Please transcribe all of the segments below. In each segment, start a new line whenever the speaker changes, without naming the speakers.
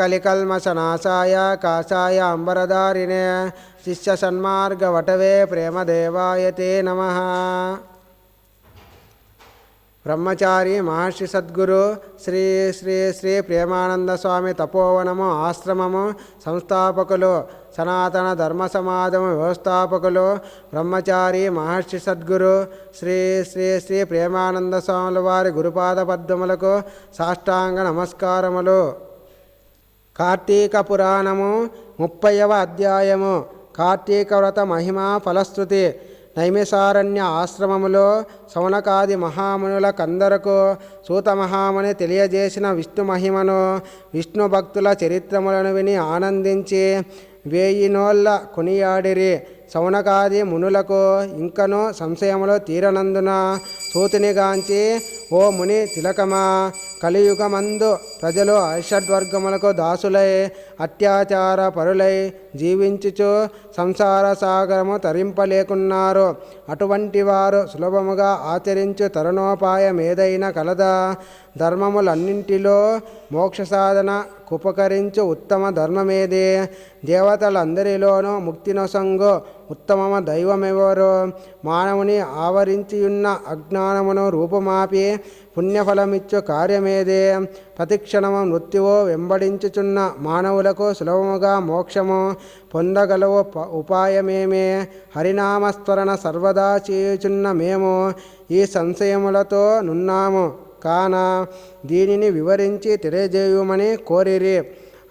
కలికల్మషనాశాయ కాషాయ అంబరదారిణే శిష్య సన్మార్గవటవే ప్రేమదేవాయ తే నమ. బ్రహ్మచారి మహర్షి సద్గురు శ్రీ శ్రీ శ్రీ ప్రేమానంద స్వామి తపోవనము ఆశ్రమము సంస్థాపకులు సనాతన ధర్మ సమాజము వ్యవస్థాపకులు బ్రహ్మచారి మహర్షి సద్గురు శ్రీ శ్రీ శ్రీ ప్రేమానంద స్వాముల వారి గురుపాద పద్మములకు సాష్టాంగ నమస్కారములు. కార్తీక పురాణము ముప్పైవ అధ్యాయము. కార్తీక వ్రత మహిమ ఫలశ్రుతి. నైమిసారణ్య ఆశ్రమములో సౌనకాది మహామునుల కందరకు సూత మహాముని తెలియజేసిన విష్ణు మహిమను విష్ణు భక్తుల చరిత్రములను విని ఆనందించి వేయినోళ్ళ కొనియాడిరి. సౌనకాది మునులకు ఇంకను సంశయములో తీరనందున సూతినిగాంచి ఓ ముని తిలకమా కలియుగమందు ప్రజలు ఐషడ్వర్గములకు దాసులై అత్యాచార పరులై జీవించుచు సంసార సాగరము తరింపలేకున్నారు. అటువంటి వారు సులభముగా ఆచరించు తరుణోపాయం ఏదైనా కలదా. ధర్మములన్నింటిలో మోక్ష సాధన ఉపకరించు ఉత్తమ ధర్మమేది? దేవతలందరిలోనూ ముక్తినొసంగు ఉత్తమ దైవమెవరు? మానవుని ఆవరించియున్న అజ్ఞానమును రూపుమాపి పుణ్యఫలమిచ్చు కార్యమేదే? ప్రతిక్షణము మృత్యువు వెంబడించుచున్న మానవులకు సులభముగా మోక్షము పొందగలవు ఉపాయమేమే? హరినామస్మరణ సర్వదా చేయుచున్న మేము ఈ సంశయములతో నున్నాము. కాన దీనిని వివరించి తెలియజేయమని కోరిరి.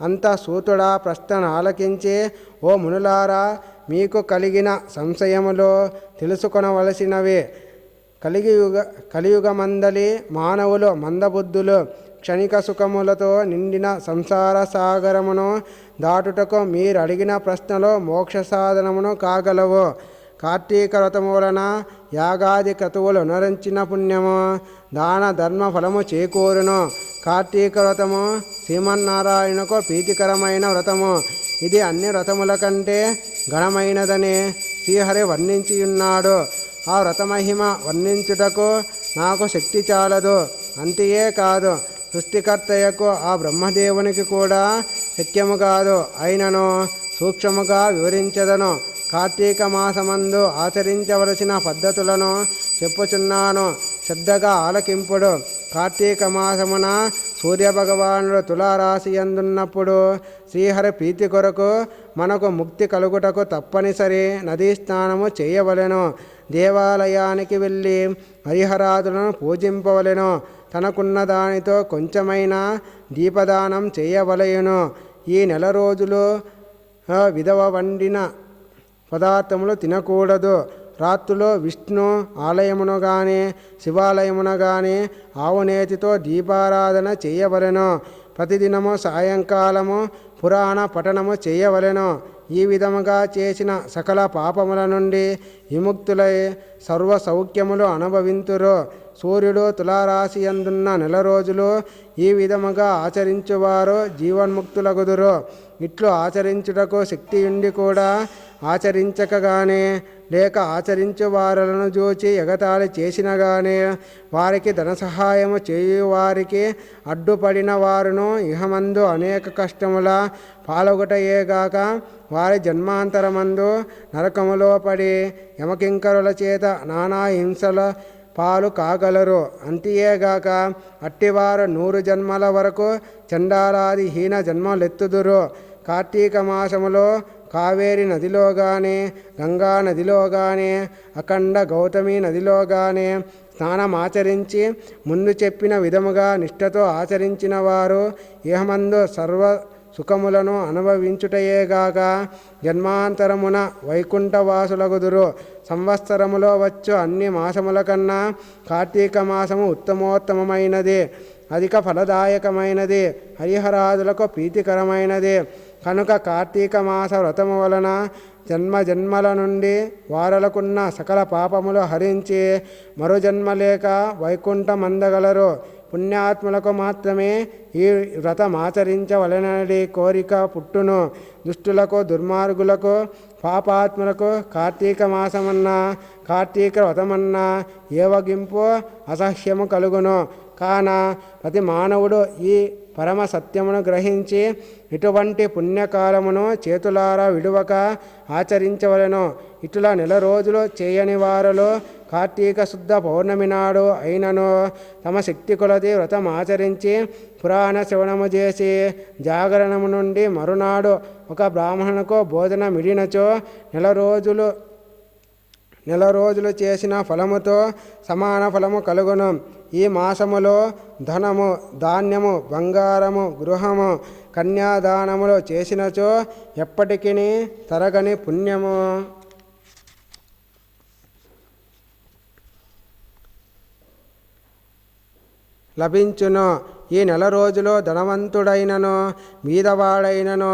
అంత సూతుడా ప్రశ్న ఆలకించి ఓ మునులారా మీకు కలిగిన సంశయములో తెలుసుకొనవలసినవి. కలియుగ కలియుగమందలి మానవులు మందబుద్ధులు క్షణిక సుఖములతో నిండిన సంసార సాగరమును దాటుటకు మీరు అడిగిన ప్రశ్నలో మోక్ష సాధనమును కాగలవు. కార్తీక వ్రతము వలన యాగాది క్రతువులు అనురించిన పుణ్యము దాన ధర్మ ఫలము చేకూరును. కార్తీక వ్రతము శ్రీమన్నారాయణకు ప్రీతికరమైన వ్రతము. ఇది అన్ని వ్రతముల కంటే ఘనమైనదని శ్రీహరి వర్ణించి ఆ వ్రతమహిమ వర్ణించుటకు నాకు శక్తి చాలదు అంతే కాదు. సృష్టికర్తయ్యకు ఆ బ్రహ్మదేవునికి కూడా శక్యము కాదు. అయినను సూక్ష్మముగా వివరించదను. కార్తీక మాసమందు ఆచరించవలసిన పద్ధతులను చెప్పుచున్నాను. శ్రద్ధగా ఆలకింపుడు. కార్తీక మాసమున సూర్యభగవానుడు తులారాశి అందున్నప్పుడు శ్రీహరి ప్రీతి కొరకు మనకు ముక్తి కలుగుటకు తప్పనిసరి నదీ స్నానము చేయవలెను. దేవాలయానికి వెళ్ళి హరిహరాదులను పూజింపవలెను. తనకున్న దానితో కొంచెమైనా దీపదానం చేయవలెను. ఈ నెల రోజులు విధవ వండిన పదార్థములు తినకూడదు. రాత్రులు విష్ణు ఆలయమును గాని శివాలయమున గాని ఆవునేతితో దీపారాధన చేయవలెను. ప్రతిదినము సాయంకాలము పురాణ పఠనము చేయవలెను. ఈ విధముగా చేసిన సకల పాపముల నుండి విముక్తులై సర్వ సౌఖ్యములు అనుభవింతురు. సూర్యుడు తులారాశి అందున్న నెల రోజులు ఈ విధముగా ఆచరించువారు జీవన్ముక్తులగుదురు. ఇట్లు ఆచరించుటకు శక్తి ఉండి కూడా ఆచరించకగానే లేక ఆచరించు వారలను చూచి ఎగతాళి చేసినగానే వారికి ధన సహాయము చేయు వారికి అడ్డుపడిన వారును ఇహమందు అనేక కష్టముల పాల్గొటయేగాక వారి జన్మాంతరమందు నరకములో పడి యమకింకరుల చేత నానా హింసల పాలు కాగలరు. అంతియేగాక అట్టివారు నూరు జన్మల వరకు చండాలాది హీన జన్మలెత్తుదురు. కార్తీక మాసములో కావేరి నదిలో గాని గంగా నదిలో అఖండ గౌతమి నదిలోగానే స్నానమాచరించి ముందు చెప్పిన విధముగా నిష్ఠతో ఆచరించిన వారు ఇహమందు సర్వ సుఖములను అనుభవించుటయేగాక జన్మాంతరమున వైకుంఠవాసులగుదురు సంవత్సరములో వచ్చు అన్ని మాసముల కన్నా కార్తీక మాసము ఉత్తమోత్తమమైనది అధిక ఫలదాయకమైనది హరిహరాదులకు ప్రీతికరమైనది. కనుక కార్తీక మాస వ్రతము వలన జన్మ జన్మల నుండి వారలకున్న సకల పాపములు హరించి మరో జన్మ లేక వైకుంఠమందగలరు పుణ్యాత్ములకు మాత్రమే ఈ వ్రతం ఆచరించవలనడి కోరిక పుట్టును. దుష్టులకు దుర్మార్గులకు పాపాత్ములకు కార్తీక మాసమన్నా కార్తీక వ్రతమన్నా ఏవగింపు అసహ్యము కలుగును. కాన ప్రతి మానవుడు ఈ పరమ సత్యమును గ్రహించి ఇటువంటి పుణ్యకాలమును చేతులారా విడువక ఆచరించవలెను. ఇటుల నెల రోజులు చేయని వారిలో కార్తీక శుద్ధ పౌర్ణమి నాడు అయినను. తమ శక్తి కొలది వ్రతం ఆచరించి పురాణ శ్రవణము చేసి జాగరణము నుండి మరునాడు ఒక బ్రాహ్మణుకు భోజన మిడినచో నెల రోజులు నెల రోజులు చేసిన ఫలముతో సమాన ఫలము కలుగును. ఈ మాసములో ధనము ధాన్యము బంగారము గృహము కన్యాదానములు చేసినచో ఎప్పటికీ తరగని పుణ్యము? లభించును. ఈ నెల రోజులో ధనవంతుడైనను బీదవాడైనను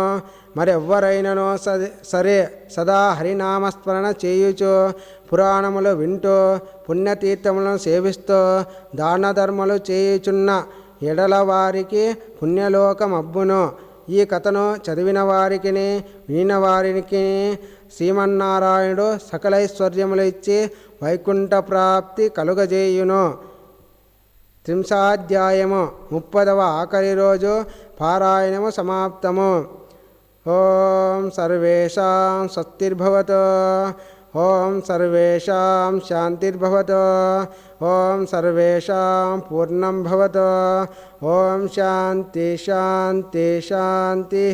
మరెవ్వరైనను సరే సరే సదా హరినామస్మరణ చేయుచు పురాణములు వింటూ పుణ్యతీర్థములను సేవిస్తూ దాన ధర్మలు చేయుచున్న ఎడల వారికి పుణ్యలోకమబ్బును. ఈ కథను చదివిన వారికి వినిన వారికి శ్రీమన్నారాయణుడు సకలైశ్వర్యములు ఇచ్చి వైకుంఠ ప్రాప్తి కలుగజేయును. త్రింశాధ్యాయము ముప్పదవ ఆఖరి రోజు పారాయణము సమాప్తము. ఓం సర్వేషాం స్వస్తిర్భవత్ ఓం సర్వేషాం శాంతిర్భవత్. ఓం సర్వేషాం పూర్ణం భవత్. ఓం శాంతి శాంతి శాంతి.